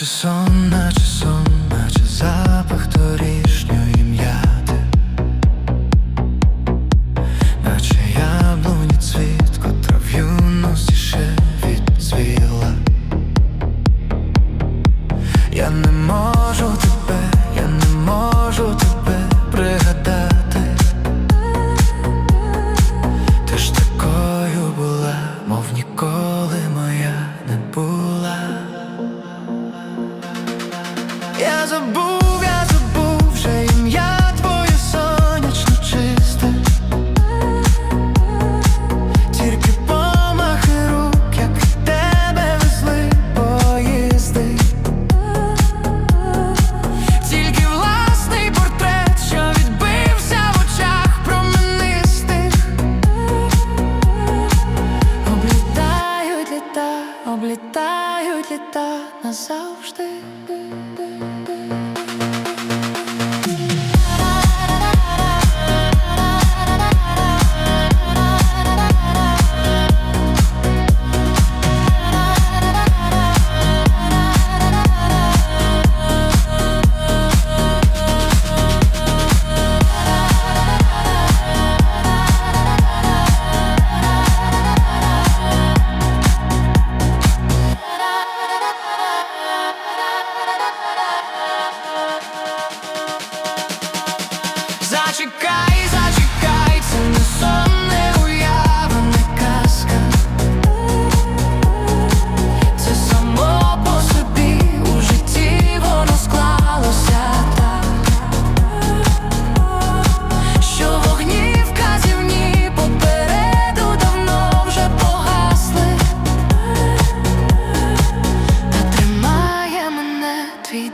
just so, not just so. Я забув, я забув вже ім'я твоє сонячно чисте. Тільки помахи рук, тебе везли поїзди. Тільки власний портрет, що відбився в очах променистих. Облітають літа, облітають літа назавжди.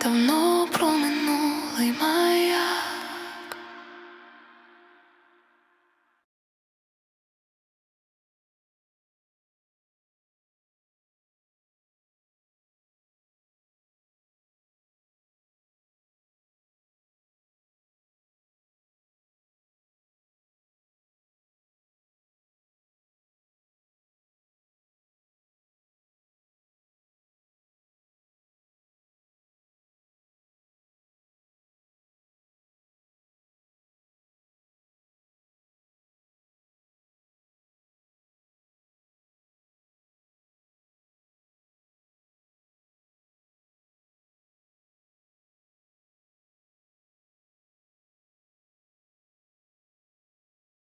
don't know